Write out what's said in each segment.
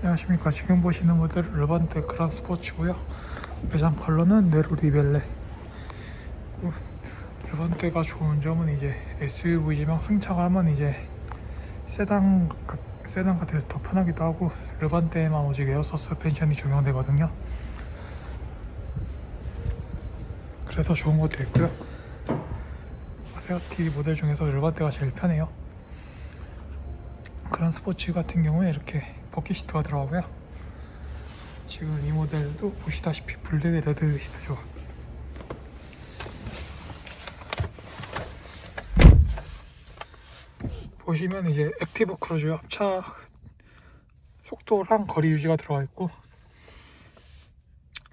안녕하십니까. 지금 보시는 모델 르반테 그란 스포츠고요. 매장 컬러는 네로 리벨레. 그 르반테가 좋은 점은 이제 SUV지만 승차감은 이제 세단 가- 세단 같아서 더 편하기도 하고 르반테에만 오직 에어 서스펜션이 적용되거든요. 그래서 좋은 것도 있고요. 마세라티 모델 중에서 르반테가 제일 편해요 그런 스포츠 같은 경우에 이렇게 버킷 시트가 들어가고요. 지금 이 모델도 보시다시피 블랙 레드 시트죠. 보시면 이제 액티브 크루즈 합차 속도랑 거리 유지가 들어가 있고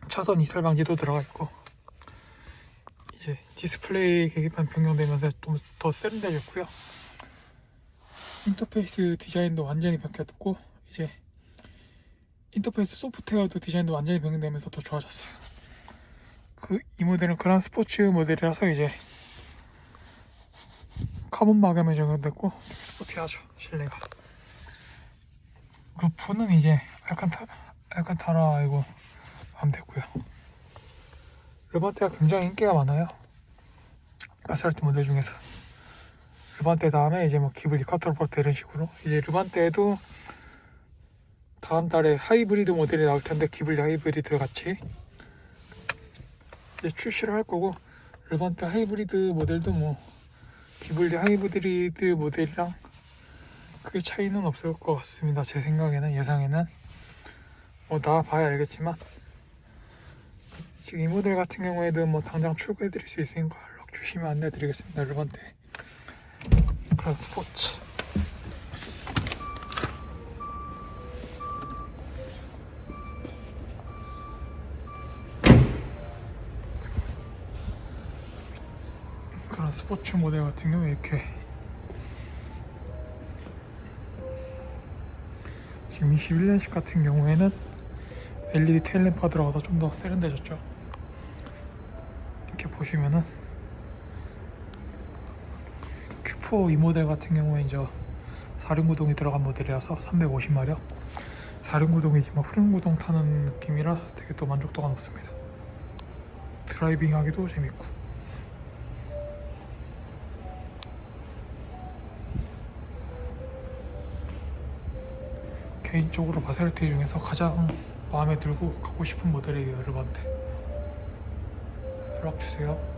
차선 이탈 방지도 들어가 있고 이제 디스플레이 계기판 변경되면서 좀 더 세련되졌고요. 인터페이스 디자인도 완전히 바뀌었고 이제 인터페이스 소프트웨어도 디자인도 완전히 변경되면서 더 좋아졌어요. 그 이 모델은 그란 스포츠 모델이라서 이제 카본 마감에 적용됐고 스포티하죠 실내가. 루프는 이제 알칸타 알칸타라이고 하면 되고요. 르바테가 굉장히 인기가 많아요. 아스팔트 모델 중에서. 르반테 다음에 이제 뭐 기블리 카트로포트 이런 식으로. 이제 르반테에도 다음 달에 하이브리드 모델이 나올 텐데 기블리 하이브리드 같이 이제 출시를 할 거고 르반테 하이브리드 모델도 뭐 기블리 하이브리드 모델이랑 크게 차이는 없을 것 같습니다. 제 생각에는 예상에는. 뭐 나와봐야 알겠지만. 지금 이 모델 같은 경우에도 뭐 당장 출고해 드릴 수 있으니까 연락 주시면 안내 드리겠습니다 르반테 그런 스포츠. 그런 스포츠 모델 같은 경우에 이렇게 지금 21년식 같은 경우에는 LED 테일램프가 들어가서 좀 더 세련돼졌죠. 이렇게 보시면은 큐포 이 모델 같은 경우에 이제 4륜구동이 들어간 모델이라서 350마력? 4륜구동이지 만 후륜구동 타는 느낌이라 되게 또 만족도가 높습니다. 드라이빙 하기도 재밌고. 개인적으로 마세라티 중에서 가장 마음에 들고 갖고 싶은 모델이에요 여러분한테 연락 주세요